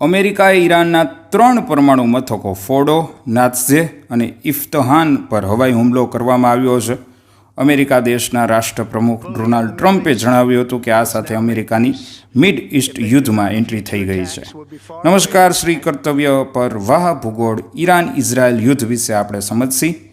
અમેરિકાએ ઈરાનના ત્રણ પરમાણુ મથકો ફોડો, નાત્ઝે અને ઇફ્તહાન પર હવાઈ હુમલો કરવામાં આવ્યો છે. અમેરિકા દેશના રાષ્ટ્રપ્રમુખ ડોનાલ્ડ ટ્રમ્પે જણાવ્યું હતું કે આ સાથે અમેરિકાની મિડ ઇસ્ટ યુદ્ધમાં એન્ટ્રી થઈ ગઈ છે. નમસ્કાર, શ્રી કર્તવ્ય પર વાહ ભૂગોળ ઈરાન ઇઝરાયલ યુદ્ધ વિશે આપણે સમજશી.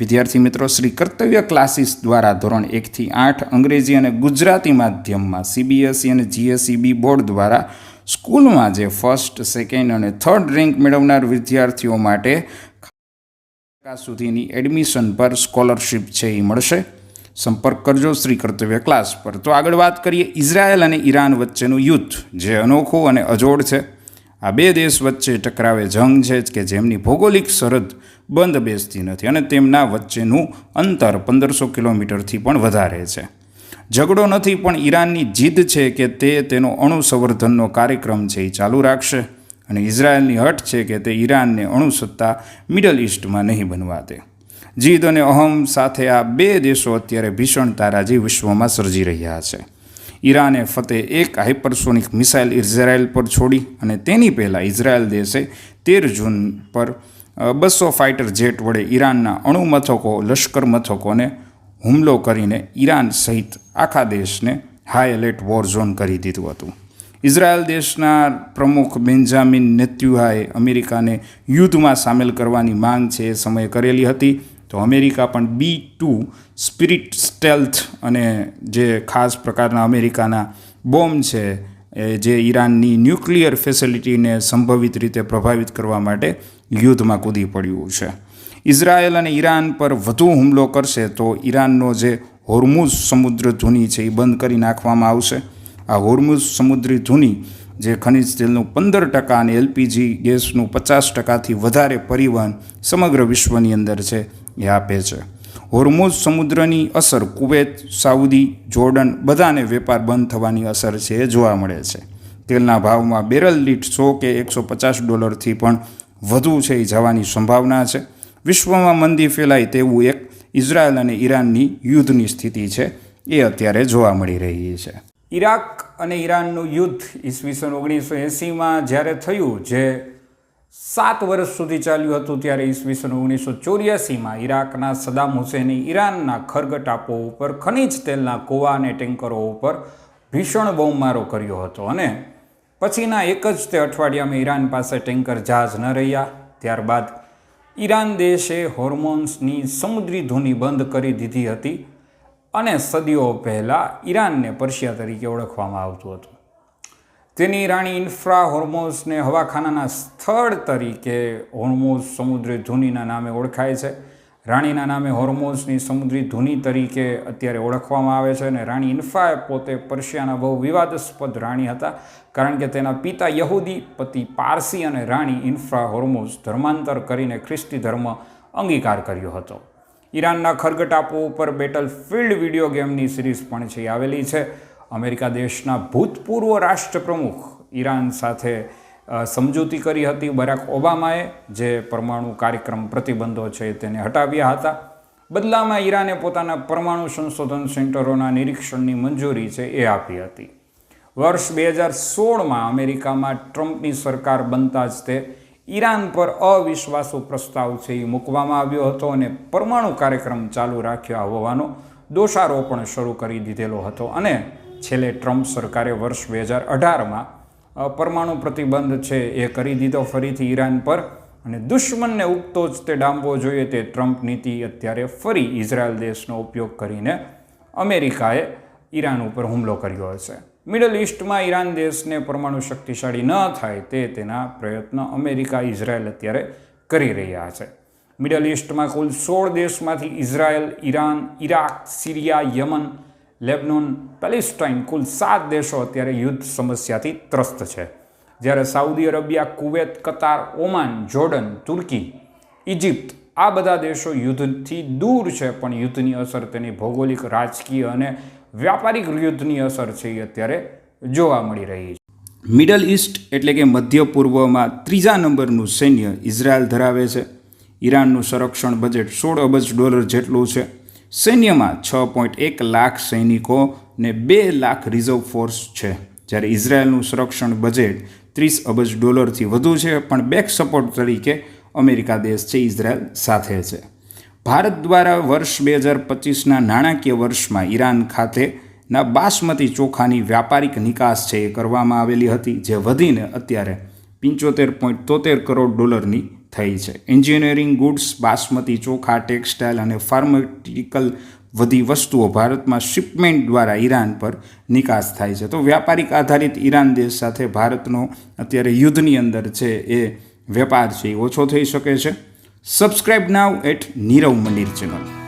વિદ્યાર્થી મિત્રો, શ્રી કર્તવ્ય ક્લાસીસ દ્વારા ધોરણ એકથી આઠ અંગ્રેજી અને ગુજરાતી માધ્યમમાં સીબીએસઈ અને જીએસઈબી બોર્ડ દ્વારા સ્કૂલમાં જે ફર્સ્ટ સેકન્ડ અને થર્ડ રેન્ક મેળવનાર વિદ્યાર્થીઓ માટે સુધીની એડમિશન પર સ્કોલરશિપ છે એ મળશે. સંપર્ક કરજો શ્રી કર્તવ્ય ક્લાસ પર. તો આગળ વાત કરીએ ઇઝરાયલ અને ઈરાન વચ્ચેનું યુદ્ધ, જે અનોખું અને અજોડ છે. આ બે દેશ વચ્ચે ટકરાવે જંગ છે કે જેમની ભૌગોલિક સરહદ બંધ બેસતી નથી અને તેમના વચ્ચેનું અંતર પંદરસો કિલોમીટરથી પણ વધારે છે. ઝઘડો નથી, પણ ઈરાનની જીદ છે કે તે તેનો અણુ સંવર્ધનનો કાર્યક્રમ છે એ ચાલુ રાખશે અને ઇઝરાયલની હટ છે કે તે ઈરાનને અણુસત્તા મિડલ ઇસ્ટમાં નહીં બનવા દે. જીદ અને અહમ સાથે આ બે દેશો અત્યારે ભીષણ તારાજી વિશ્વમાં સર્જી રહ્યા છે. ઈરાને ફતે એક હાઇપરસોનિક મિસાઇલ ઇઝરાયલ પર છોડી અને તેની પહેલાં ઇઝરાયલ દેશે તેર જૂન પર બસો ફાઇટર જેટ વડે ઈરાનના અણુ મથકો લશ્કર મથકોને હુમલો કરીને ઈરાન સહિત આખા દેશને હાઈ એલર્ટ વોર ઝોન કરી દીધું હતું. ઇઝરાયલ દેશના પ્રમુખ બેન્જામિન નેત્યુહાએ અમેરિકાને યુદ્ધમાં સામેલ કરવાની માંગ છે એ સમયે કરેલી હતી. તો અમેરિકા પણ બી ટુ સ્પિરિટ સ્ટેલ્થ અને જે ખાસ પ્રકારના અમેરિકાના બોમ્બ છે, એ જે ઈરાનની ન્યુક્લિયર ફેસિલિટીને સંભવિત રીતે પ્રભાવિત કરવા માટે યુદ્ધમાં કૂદી પડ્યું છે. ઇઝરાયલ અને ઈરાન પર વધુ હુમલો કરશે તો ઈરાનનો જે હોર્મુઝ સમુદ્ર ધુની છે એ બંધ કરી નાખવામાં આવશે. આ હોર્મુઝ સમુદ્રી ધુની, જે ખનિજ તેલનું પંદર ટકા અને એલપીજી ગેસનું પચાસ ટકાથી વધારે પરિવહન સમગ્ર વિશ્વની અંદર છે એ આપે છે હોર્મુઝ સમુદ્રની અસર, કુવેત, સાઉદી, જોર્ડન બધાને વેપાર બંધ થવાની અસર છે એ જોવા મળે છે. તેલના ભાવમાં બેરલ દીઠ સો કે એકસો પચાસ ડોલરથી પણ વધુ છે એ જવાની સંભાવના છે. વિશ્વમાં મંદી ફેલાય તેવું એક ઇઝરાયલ અને ઈરાનની યુદ્ધની સ્થિતિ છે એ અત્યારે જોવા મળી રહી છે. ઈરાક અને ઈરાનનું યુદ્ધ ઈસવીસન ઓગણીસો એંસીમાં જ્યારે થયું, જે સાત વર્ષ સુધી ચાલ્યું હતું ત્યારે ઈસવીસન ઓગણીસો ચોર્યાસીમાં ઈરાકના સદામ હુસેને ઈરાનના ખર્ગ ટાપુ ઉપર, ખનિજ તેલના કૂવા અને ટેન્કરો ઉપર ભીષણ બોમ્બમારો કર્યો હતો અને પછીના એક જ તે અઠવાડિયામાં ઈરાન પાસે ટેન્કર જહાજ ન રહ્યા. ત્યારબાદ ઈરાન દેશે હોર્મોન્સની સમુદ્રી ધૂની બંધ કરી દીધી હતી અને સદીઓ પહેલાં ઈરાનને પર્શિયા તરીકે ઓળખવામાં આવતું હતું. તેની રાણી ઇન્ફ્રા હોર્મોઝને હવાખાનાના સ્થળ તરીકે હોર્મોઝ સમુદ્રી ધુનીના નામે ઓળખાય છે. રાણીના નામે હોર્મોઝની સમુદ્રી ધુની તરીકે અત્યારે ઓળખવામાં આવે છે અને રાણી ઇન્ફાએ પોતે પર્શિયાના બહુ વિવાદાસ્પદ રાણી હતા કારણ કે તેના પિતા યહૂદી, પતિ પારસી અને રાણી ઇન્ફ્રા હોર્મોઝ ધર્માંતર કરીને ખ્રિસ્તી ધર્મ અંગીકાર કર્યો હતો. ઈરાનના ખરગટાપુ ઉપર બેટલ ફિલ્ડ વીડિયો ગેમની સિરીઝ પણ છે આવેલી છે. અમેરિકા દેશના ભૂતપૂર્વ રાષ્ટ્રપ્રમુખ ઈરાન સાથે સમજૂતી કરી હતી બરાક ઓબામાએ, જે પરમાણુ કાર્યક્રમ પ્રતિબંધો છે તેને હટાવ્યા હતા. બદલામાં ઈરાને પોતાના પરમાણુ સંશોધન સેન્ટરોના નિરીક્ષણની મંજૂરી છે એ આપી હતી. વર્ષ બે હજાર સોળમાં અમેરિકામાં ટ્રમ્પની સરકાર બનતા જ તે ઈરાન પર અવિશ્વાસુ પ્રસ્તાવ છે એ મૂકવામાં આવ્યો હતો અને પરમાણુ કાર્યક્રમ ચાલુ રાખ્યો હોવાનો દોષારોપણ શરૂ કરી દીધેલો હતો. અને છેલ્લે ટ્રમ્પ સરકારે વર્ષ બે હજાર અઢારમાં પરમાણુ પ્રતિબંધ છે એ કરી દીધો ફરીથી ઈરાન પર અને દુશ્મનને ઉગતો જ તે ડામવો જોઈએ તે ટ્રમ્પ નીતિ અત્યારે ફરી ઇઝરાયલ દેશનો ઉપયોગ કરીને અમેરિકાએ ઈરાન ઉપર હુમલો કર્યો હશે. મિડલ ઇસ્ટમાં ઈરાન દેશને પરમાણુ શક્તિશાળી ન થાય તે તેના પ્રયત્ન અમેરિકા ઇઝરાયલ અત્યારે કરી રહ્યા છે. મિડલ ઇસ્ટમાં કુલ સોળ દેશમાંથી Israel Iran, Iraq, Syria, Yemen Lebanon Palestine કુલ સાત દેશો અત્યારે યુદ્ધ સમસ્યાથી ત્રસ્ત છે. જ્યારે Saudi Arabia, Kuwait, Qatar, Oman, Jordan, તુર્કી ઇજિપ્ત આ બધા દેશો યુદ્ધથી દૂર છે, પણ યુદ્ધની અસર તેની ભૌગોલિક, રાજકીય અને વ્યાપારિક યુદ્ધની અસર છે એ અત્યારે જોવા મળી રહી છે. મિડલ ઇસ્ટ એટલે કે મધ્ય પૂર્વમાં ત્રીજા નંબરનું સૈન્ય ઇઝરાયલ ધરાવે છે. ઈરાનનું સંરક્ષણ બજેટ સોળ અબજ ડોલર જેટલું છે. સૈન્યમાં છ પોઈન્ટ એક લાખ સૈનિકો ને બે લાખ રિઝર્વ ફોર્સ છે. જ્યારે ઇઝરાયલનું સંરક્ષણ બજેટ ત્રીસ અબજ ડોલરથી વધુ છે, પણ બેક સપોર્ટ તરીકે અમેરિકા દેશ છે, ઇઝરાયેલ સાથે છે. ભારત દ્વારા વર્ષ બે હજાર પચીસના નાણાકીય વર્ષમાં ઈરાન ખાતેના બાસમતી ચોખાની વ્યાપારિક નિકાસ છે એ કરવામાં આવેલી હતી, જે વધીને અત્યારે પંચોતેર પોઈન્ટ તોતેર કરોડ ડોલરની થઈ છે. એન્જિનિયરિંગ ગુડ્સ બાસમતી ચોખા ટેક્સટાઇલ અને ફાર્મેટિકલ બધી વસ્તુઓ ભારતમાં શિપમેન્ટ દ્વારા ઈરાન પર નિકાસ થાય છે. તો વ્યાપારિક આધારિત ઈરાન દેશ સાથે ભારતનો અત્યારે યુદ્ધની અંદર છે એ વેપાર છે એ ઓછો થઈ શકે છે. સબસ્ક્રાઈબ નાવ એટ નીરવ મંદિર ચેનલ